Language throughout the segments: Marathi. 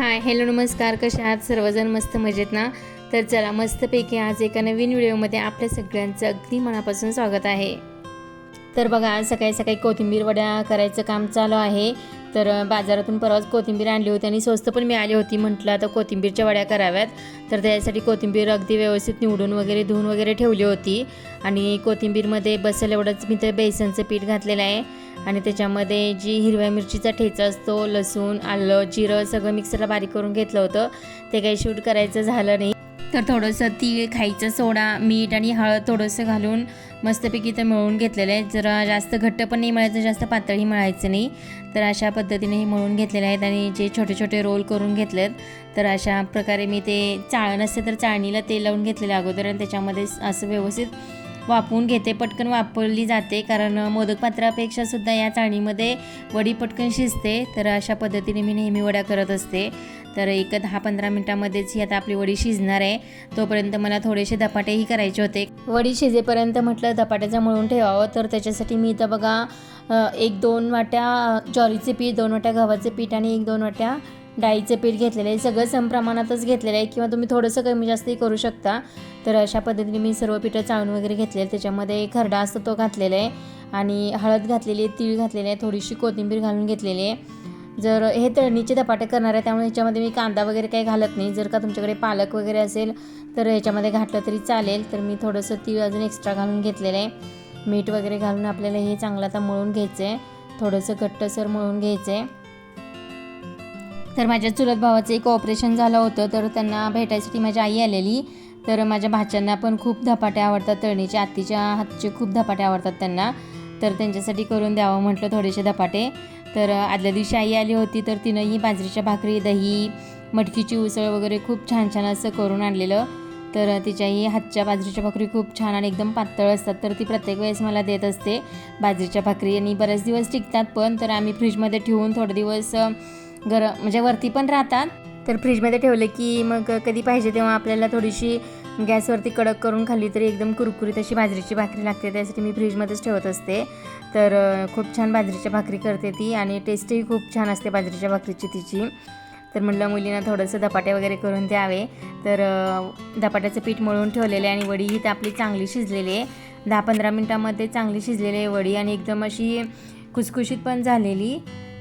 हाय हॅलो नमस्कार. कसे आहात? सर्वजण मस्त मजेत ना? तर चला मस्तपैकी आज एका नवीन व्हिडिओमध्ये आपल्या सगळ्यांचं अगदी मनापासून स्वागत आहे. तर बघा आज सकाळी सकाळी कोथिंबीर वड्या करायचं काम चालू आहे. तर बाजारातून परवाच कोथिंबीर आणली होती आणि स्वस्त पण मिळाली होती म्हटलं आता कोथिंबीरच्या वड्या कराव्यात. तर त्यासाठी कोथिंबीर अगदी व्यवस्थित निवडून वगैरे धुवून वगैरे ठेवली होती. आणि कोथिंबीरमध्ये बसेल एवढंच मी तर बेसनचं पीठ घातलेलं आहे. आणि त्याच्यामध्ये जी हिरव्या मिरचीचा ठेचा असतो लसूण आलं जिरं सगळं मिक्सरला बारीक करून घेतलं होतं. ते काही शूट करायचं झालं नाही. तर थोडंसं तीळ खायचं सोडा मीठ आणि हळद थोडंसं घालून मस्तपैकी इथं मळून घेतलेलं आहे. जरा जास्त घट्ट पण नाही मळायचं जास्त पातळही मळायचं नाही. तर अशा पद्धतीने हे मळून घेतलेले आहेत आणि जे छोटे छोटे रोल करून घेतलेत तर अशा प्रकारे मी ते चाळण असते तर चाळणीला ते लावून घेतलेलं अगोदर आणि त्याच्यामध्ये असं व्यवस्थित वापरून घेते पटकन वापरली जाते. कारण मोदक पात्रापेक्षा सुद्धा या चाळणीमध्ये वडी पटकन शिजते. तर अशा पद्धतीने मी नेहमी वड्या करत असते. तर एक दहा पंधरा मिनटामध्येच ही आता आपली वडी शिजणार आहे. तोपर्यंत मला थोडेसे धपाटेही करायचे होते. वडी शिजेपर्यंत म्हटलं धपाट्याचं मळून ठेवावं. तर त्याच्यासाठी मी इथं बघा एक दोन वाट्या ज्वारीचे पीठ दोन वाट्या गव्हाचे पीठ आणि एक दोन वाट्या डाळीचं पीठ घेतलेलं आहे. सगळं समप्रमाणातच घेतलेलं आहे. किंवा तुम्ही थोडंसं कमी जास्तही करू शकता. तर अशा पद्धतीने मी सर्व पिठं चाळून वगैरे घेतले आहे त्याच्यामध्ये खरडा असतो तो घातलेला आहे. आणि हळद घातलेली आहे तीळ घातलेले आहे थोडीशी कोथिंबीर घालून घेतलेली आहे. जर हे तळणीचे धपाटे करणार आहे त्यामुळे ह्याच्यामध्ये मी कांदा वगैरे काही घालत नाही. जर का तुमच्याकडे पालक वगैरे असेल तर ह्याच्यामध्ये घातलं तरी चालेल. तर मी थोडंसं तीळ अजून एक्स्ट्रा घालून घेतलेलं आहे. मीठ वगैरे घालून आपल्याला हे चांगलं आता मळून घ्यायचं आहे. थोडंसं घट्टसर मळून घ्यायचं आहे. तर माझ्या चुलत भावाचं एक ऑपरेशन झालं होतं तर त्यांना भेटायसाठी माझी आई आलेली. तर माझ्या भाच्यांना पण खूप धपाटे आवडतात तळणीचे आत्तीच्या हातचे खूप धपाटे आवडतात त्यांना. तर त्यांच्यासाठी करून द्यावं म्हटलं थोडेसे धपाटे. तर आदल्या दिवशी आई आली होती तर तिनंही बाजरीच्या भाकरी दही मटकीची उसळ वगैरे खूप छान छान असं करून आणलेलं. तर तिच्याही हातच्या बाजरीच्या भाकरी खूप छान आणि एकदम पातळ असतात तर ती प्रत्येक वेळेस मला देत असते. बाजरीच्या भाकरी आणि बरेच दिवस टिकतात पण तर आम्ही फ्रीजमध्ये ठेवून थोडे दिवस गरम म्हणजे वरती पण राहतात. तर फ्रीजमध्ये ठेवलं की मग कधी पाहिजे तेव्हा आपल्याला थोडीशी गॅसवरती कडक करून खाल्ली तरी एकदम कुरकुरीत अशी बाजरीची भाकरी लागते. त्यासाठी मी फ्रीजमध्येच ठेवत असते. तर खूप छान बाजरीची भाकरी करते ती आणि टेस्टही खूप छान असते बाजरीच्या भाकरीची तिची. तर म्हटलं मुलींना थोडंसं धपाटे वगैरे करून द्यावे. तर धपाट्याचं पीठ मळून ठेवलेलं आहे आणि वडी ही तर आपली चांगली शिजलेली आहे. दहा पंधरा मिनटामध्ये चांगली शिजलेली आहे वडी आणि एकदम अशी खुसखुशीत पण झालेली.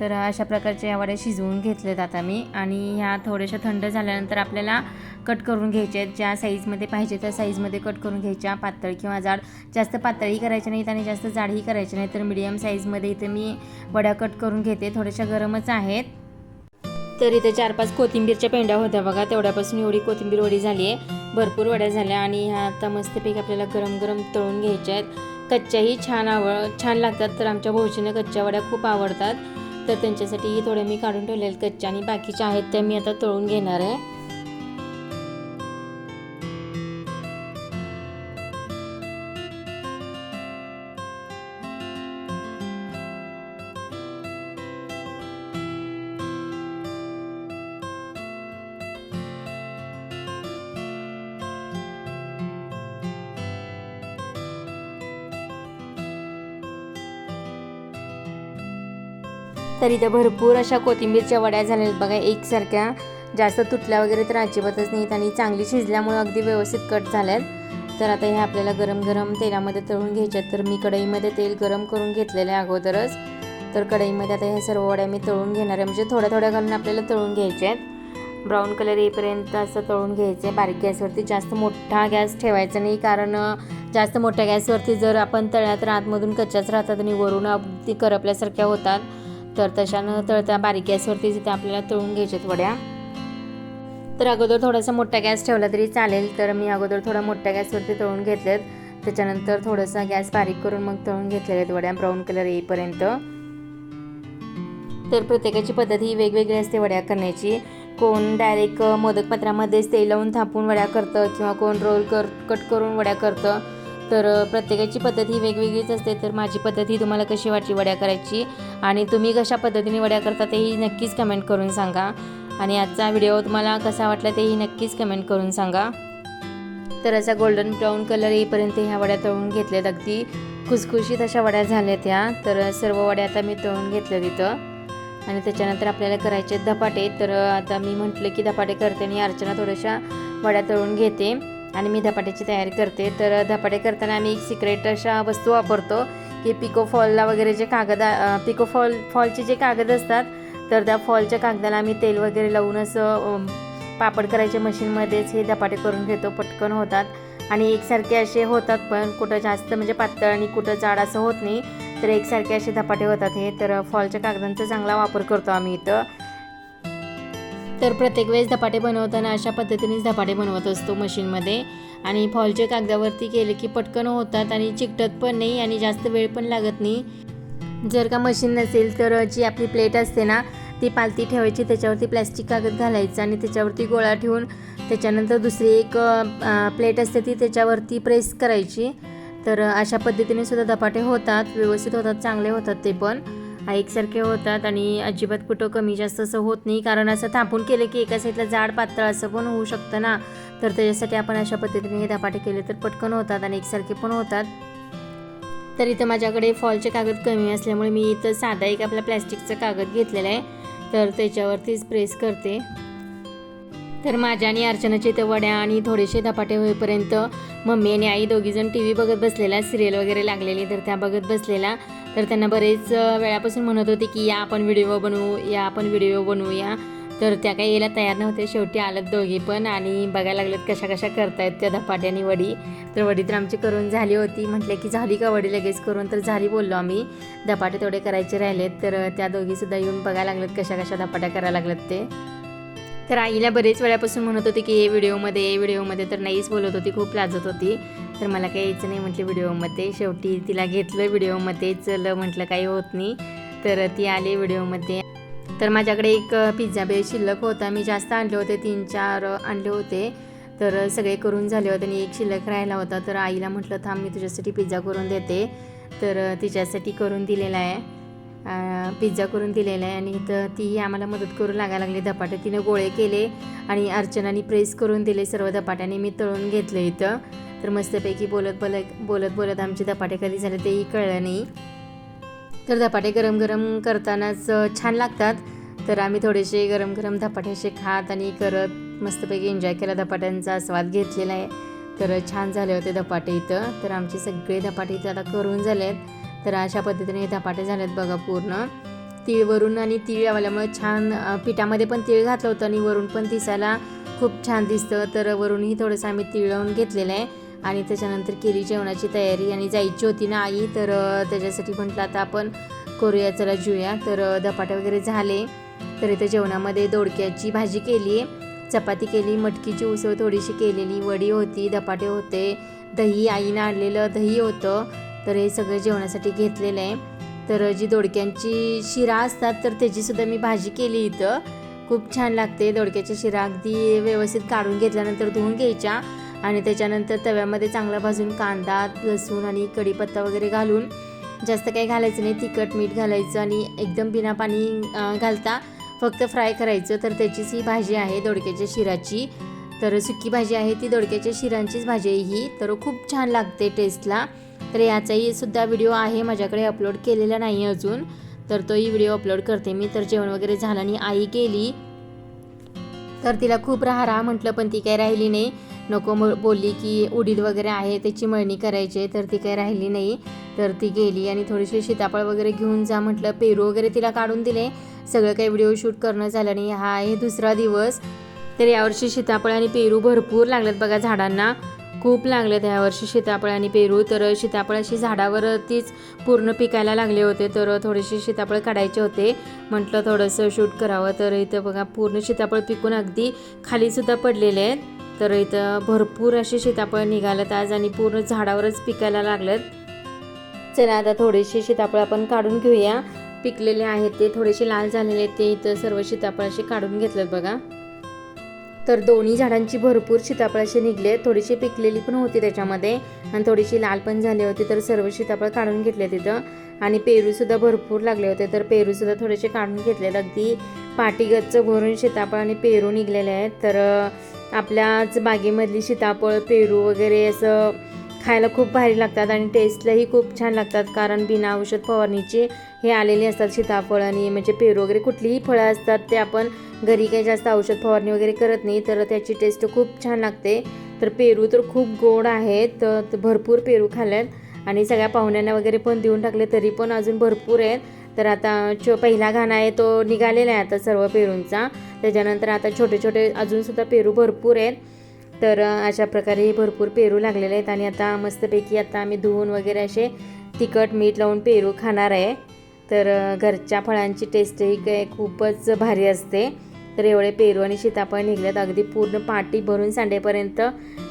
तर अशा प्रकारच्या या वड्या शिजवून घेतल्यात आता मी. आणि ह्या थोड्याशा थंड झाल्यानंतर आपल्याला कट करून घ्यायच्या आहेत. ज्या साईजमध्ये पाहिजे त्या साईजमध्ये कट करून घ्यायच्या. पातळ किंवा जाड. जास्त पातळही करायच्या नाहीत आणि जास्त जाडही करायच्या नाहीत. तर मिडियम साईजमध्ये इथे मी वड्या कट करून घेते. थोड्याशा गरमच आहेत. तर इथे चार पाच कोथिंबीरच्या पेंड्या होत्या बघा. तेवढ्यापासून एवढी कोथिंबीर वडी झाली आहे. भरपूर वड्या झाल्या आणि ह्या आता मस्तपैकी आपल्याला गरम गरम तळून घ्यायच्या आहेत. कच्च्याही छान आवड छान लागतात. तर आमच्या भाऊजीने कच्च्या वड्या खूप आवडतात. तर त्यांच्यासाठी थोडे मी काढून ठेवलेले कच्चे कच्च्या आणि बाकीच्या आहेत त्या मी आता तळून घेणार आहे. तर इथं भरपूर अशा कोथिंबीरच्या वड्या झाल्या आहेत. बघा एकसारख्या. जास्त तुटल्या वगैरे तर अजिबातच नाहीत आणि चांगली शिजल्यामुळे अगदी व्यवस्थित कट झाल्यात. तर आता हे आपल्याला गरम गरम तेलामध्ये तळून घ्यायच्यात तर मी कढईमध्ये तेल गरम करून घेतलेलं आहे अगोदरच. तर कढईमध्ये आता ह्या सर्व वड्या मी तळून घेणार आहे. म्हणजे थोड्या थोड्या घालून आपल्याला तळून घ्यायच्या आहेत. ब्राऊन कलर येईपर्यंत असं तळून घ्यायचं आहे. बारीक गॅसवरती जास्त मोठा गॅस ठेवायचा नाही. कारण जास्त मोठ्या गॅसवरती जर आपण तळ्यात तर आतमधून कच्च्याच राहतात आणि वरून अगदी करपल्यासारख्या होतात तर तशानं तळत्या बारीक गॅसवरती तिथे आपल्याला तळून घ्यायच्यात वड्या. तर अगोदर थोडासा मोठा गॅस ठेवला तरी चालेल तर मी अगोदर थोडा मोठ्या गॅसवरती तळून घेतलेत. त्याच्यानंतर थोडासा गॅस बारीक करून मग तळून घेतलेले आहेत वड्या ब्राऊन कलर येईपर्यंत. तर प्रत्येकाची पद्धत ही वेगवेगळी असते वड्या करण्याची. कोण डायरेक्ट मोदक पात्रामध्येच तेल लावून थापून वड्या करतं किंवा कोण रोल कर कट करून वड्या करतं. तर प्रत्येकाची पद्धत ही वेगवेगळीच असते. तर माझी पद्धत ही तुम्हाला कशी वाटली वड्या करायची? आणि तुम्ही कशा पद्धतीने वड्या करता तेही नक्कीच कमेंट करून सांगा. आणि आजचा व्हिडिओ तुम्हाला कसा वाटला तेही नक्कीच कमेंट करून सांगा. तर असा गोल्डन ब्राऊन कलर येईपर्यंत ह्या वड्या तळून घेतल्यात अगदी. खुसखुशीत अशा वड्या झाल्यात ह्या. तर सर्व वड्या आता मी तळून घेतल्या तिथं आणि त्याच्यानंतर आपल्याला करायचे आहेत धपाटे. तर आता मी म्हटलं की धपाटे करते आणि अर्चना थोड्याशा वड्या तळून घेते. आणि मी धपाट्याची तयारी करते. तर धपाटे करताना आम्ही एक सिक्रेट अशा वस्तू वापरतो की पिको फॉलला वगैरे जे कागद पिको फॉल फॉलचे जे कागद असतात तर त्या फॉलच्या कागदाला आम्ही तेल वगैरे लावून असं पापड करायच्या मशीनमध्येच हे धपाटे करून घेतो. पटकन होतात. आणि एकसारखे असे होतात पण कुठं जास्त म्हणजे पातळ आणि कुठं जाड असं होत नाही. तर एकसारखे असे धपाटे होतात हे. तर फॉलच्या कागदांचा चांगला वापर करतो आम्ही इथं. तर प्रत्येक वेळेस धपाटे बनवताना अशा पद्धतीनेच धपाटे बनवत असतो मशीनमध्ये. आणि फॉलच्या कागदावरती केले की पटकन होतात आणि चिकटत पण नाही आणि जास्त वेळ पण लागत नाही. जर का मशीन नसेल तर जी आपली प्लेट असते ना ती पालती ठेवायची त्याच्यावरती प्लॅस्टिक कागद घालायचं आणि त्याच्यावरती गोळा ठेवून त्याच्यानंतर दुसरी एक प्लेट असते ती त्याच्यावरती प्रेस करायची. तर अशा पद्धतीने सुद्धा धपाटे होतात व्यवस्थित होतात चांगले होतात ते पण. एकसारखे होतात आणि अजिबात कुठं कमी जास्त असं होत नाही. कारण असं थापून केलं की एका साईडला जाड पातळ असं पण होऊ शकतं ना. तर त्याच्यासाठी आपण अशा पद्धतीने हे धपाटे केले तर पटकन होतात आणि एकसारखे पण होतात. तर इथं माझ्याकडे फॉलचे कागद कमी असल्यामुळे मी इथं साधा एक आपला प्लॅस्टिकचा कागद घेतलेला आहे. तर त्याच्यावरतीच प्रेस करते. तर माझ्या आणि अर्चनाचे इथं वड्या आणि थोडेसे धपाटे होईपर्यंत मम्मी आणि आई दोघीजण टी व्ही बघत बसलेला सिरियल वगैरे लागलेली तर त्या बघत बसलेला. तर त्यांना बरेच वेळापासून म्हणत होते की या आपण व्हिडिओ बनवू या आपण व्हिडिओ बनवूया. तर त्या काही यायला तयार नव्हते शेवटी आलत दोघी पण आणि बघायला लागलेत कशा कशा करतायत त्या धपाट्याने वडी. तर वडी तर आमची करून झाली होती. म्हटलं की झाली का वडी लगेच करून? तर झाली बोललो आम्ही. धपाटे तेवढे करायचे राहिलेत. तर त्या दोघीसुद्धा येऊन बघायला लागलेत कशा कशा धपाट्या करायला लागलेत ते. तर आईला बरेच वेळापासून म्हणत होती की हे व्हिडिओमध्ये ये व्हिडिओमध्ये तर नाहीच बोलत होती. खूप लाजत होती. तर मला काही यायचं नाही म्हटलं व्हिडिओमध्ये. शेवटी तिला घेतलं व्हिडिओमध्ये. चल म्हटलं काही होत नाही. तर ती आली व्हिडिओमध्ये. तर माझ्याकडे एक पिझ्झा बे शिल्लक होता. मी जास्त आणले होते तीन चार आणले होते. तर सगळे करून झाले होते आणि एक शिल्लक राहिला होता. तर आईला म्हटलं थांब मी तुझ्यासाठी पिझ्झा करून देते. तर तिच्यासाठी करून दिलेला आहे. पिझ्झा करून दिलेला आहे आणि इथं तीही आम्हाला मदत करू लागायला लागली. धपाटे तिनं गोळे केले आणि अर्चनाने प्रेस करून दिले सर्व धपाट्याने. मी तळून घेतलं इथं. तर मस्तपैकी बोलत बोलत बोलत बोलत आमचे धपाटे कधी झाले तेही कळलं नाही. तर धपाटे गरम गरम करतानाच छान लागतात. तर आम्ही थोडेसे गरम गरम धपाटे असे खात आणि करत मस्तपैकी एन्जॉय केला धपाट्यांचा स्वाद घेतलेला आहे. तर छान झाले होते धपाटे इथं. तर आमचे सगळे धपाटे इथं आता करून झाले आहेत तर अशा पद्धतीने हे धपाटे झालेत बघा पूर्ण. तीळ वरून आणि तीळ लावल्यामुळे छान पिठामध्ये पण तीळ घातलं होतं आणि वरून पण दिसायला खूप छान दिसतं. तर वरूनही थोडंसं आम्ही तीळ लावून घेतलेलं आहे. आणि त्याच्यानंतर केली जेवणाची तयारी आणि जायची होती ना आई तर त्याच्यासाठी म्हटलं आता आपण करूया चला जेऊया. तर धपाटे वगैरे झाले. तर इथं जेवणामध्ये दोडक्याची भाजी केली. चपाती केली मटकीची उसळ थोडीशी केलेली वडी होती धपाटे होते दही आईनं आणलेलं दही होतं. तर हे सगळं जेवणासाठी घेतलेलं आहे. तर जी दोडक्यांची शिरा असतात तर त्याचीसुद्धा मी भाजी केली इथं. खूप छान लागते दोडक्याच्या शिरा. अगदी व्यवस्थित काढून घेतल्यानंतर धुवून घ्यायच्या. आणि त्याच्यानंतर तव्यामध्ये चांगला भाजून कांदा लसूण आणि कढीपत्ता वगैरे घालून जास्त काही घालायचं नाही. तिखट मीठ घालायचं आणि एकदम बिना पाणी घालता फक्त फ्राय करायचं. तर त्याचीच ही भाजी आहे दोडक्याच्या शिराची. तर सुकी भाजी आहे ती दोडक्याच्या शिरांचीच भाजी आहे ही. तर खूप छान लागते टेस्टला. तर याचाही सुद्धा व्हिडिओ आहे. माझ्याकडे अपलोड केलेला नाही अजून. तर तोही व्हिडिओ अपलोड करते मी. तर जेवण वगैरे झालं आणि आई गेली. तर तिला खूप राहा राहा म्हटलं पण ती काही राहिली नाही. नको म बोलली की उडीद वगैरे आहे त्याची मळणी करायची आहे तर ती काही राहिली नाही. तर ती गेली आणि थोडीशी सीताफळ वगैरे घेऊन जा म्हटलं. पेरू वगैरे तिला काढून दिले. सगळं काही व्हिडिओ शूट करणं झालं नाही हा आहे दुसरा दिवस. तर यावर्षी सीताफळ आणि पेरू भरपूर लागलेत बघा झाडांना. खूप लागलेत यावर्षी सीताफळ आणि पेरू. तर सीताफळ अशी झाडावरतीच पूर्ण पिकायला लागले होते तर थोडेसे सीताफळ काढायचे होते. म्हटलं थोडंसं शूट करावं. तर इथं बघा पूर्ण सीताफळ पिकून अगदी खालीसुद्धा पडलेले आहेत. तर इथं भरपूर असे सीताफळ निघालेत आज आणि पूर्ण झाडावरच पिकायला लागलेत चला आता थोडेसे सीताफळ आपण काढून घेऊया. पिकलेले आहेत ते थोडेसे लाल झालेले आहेत ते इथं सर्व सीताफळ असे काढून घेतलेत बघा. तर दोन्ही झाडांची भरपूर सीताफळ असे निघले थोडीशी पिकलेली पण होती त्याच्यामध्ये आणि थोडीशी लाल पण झाली होती तर सर्व सीताफळ काढून घेतले तिथं आणि पेरूसुद्धा भरपूर लागले होते तर पेरूसुद्धा थोडेसे काढून घेतलेत अगदी पाटीगच्च भरून सीताफळ आणि पेरू निघलेले आहेत. तर आपल्याच बागेमधली सीताफळ पेरू वगैरे असं खायला खूप भारी लागतात आणि टेस्टलाही खूप छान लागतात. कारण बिना औषध फवारणीचे हे आलेले असतात सीताफळ आणि म्हणजे पेरू वगैरे. कुठलीही फळं असतात ते आपण घरी काही जास्त औषध फवारणी वगैरे करत नाही तर त्याची टेस्ट खूप छान लागते. तर पेरू तर खूप गोड आहेत तर भरपूर पेरू खाल्ल्यात. आणि सगळ्या पाहुण्यांना वगैरे पण देऊन टाकले तरी पण अजून भरपूर आहेत. तर आता चो पहिला घाणा आहे तो निघालेला आहे आता सर्व पेरूंचा. त्याच्यानंतर आता छोटे छोटे अजूनसुद्धा पेरू भरपूर आहेत. तर अशा प्रकारे हे भरपूर पेरू लागलेले आहेत आणि आता मस्तपैकी आता आम्ही धुवून वगैरे असे तिखट मीठ लावून पेरू खाणार आहे. तर घरच्या फळांची टेस्टही काय खूपच भारी असते. तर एवढे पेरू आणि सीताफळ निघलेत. अगदी पूर्ण पाटी भरून सांडेपर्यंत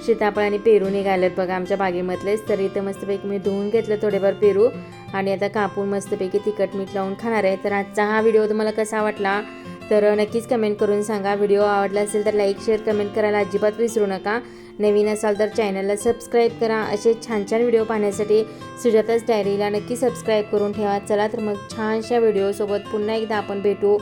सीताफळ आणि पेरू निघालेत बघा आमच्या बागेमधलेच. तर इथं मस्तपैकी मी धुवून घेतलं थोडेफार पेरू. आणि आता कापून मस्तपैकी तिखट मीठ लावून खाणार आहे. तर आजचा हा व्हिडिओ तुम्हाला कसा वाटला? तर नक्कीच कमेंट करून सांगा. व्हिडिओ आवडला असेल तर लाईक शेअर कमेंट करायला अजिबात विसरू नका. नवीन असाल तर चॅनलला सबस्क्राईब करा. असे छान छान व्हिडिओ पाहण्यासाठी सुजाताच डायरीला नक्की सबस्क्राईब करून ठेवा. चला तर मग छानशा व्हिडिओसोबत पुन्हा एकदा आपण भेटू.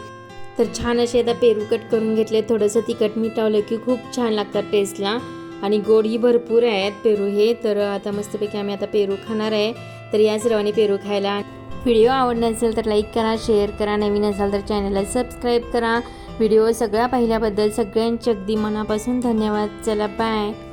तर छान असे आता पेरू कट करून घेतले. थोडंसं तिखट मीठ लावलं की खूप छान लागतात टेस्टला आणि गोडही भरपूर आहेत पेरू हे. तर आता मस्तपैकी आम्ही आता पेरू खाणार आहे. तर या सर्वांनी पेरू खायला. व्हिडिओ आवडला असेल तर लाईक करा शेअर करा. नवीन असाल तर चॅनलला सबस्क्राईब करा. व्हिडिओ सगळा पाहिल्याबद्दल सगळ्यांचे अगदी मनापासून धन्यवाद. चला बाय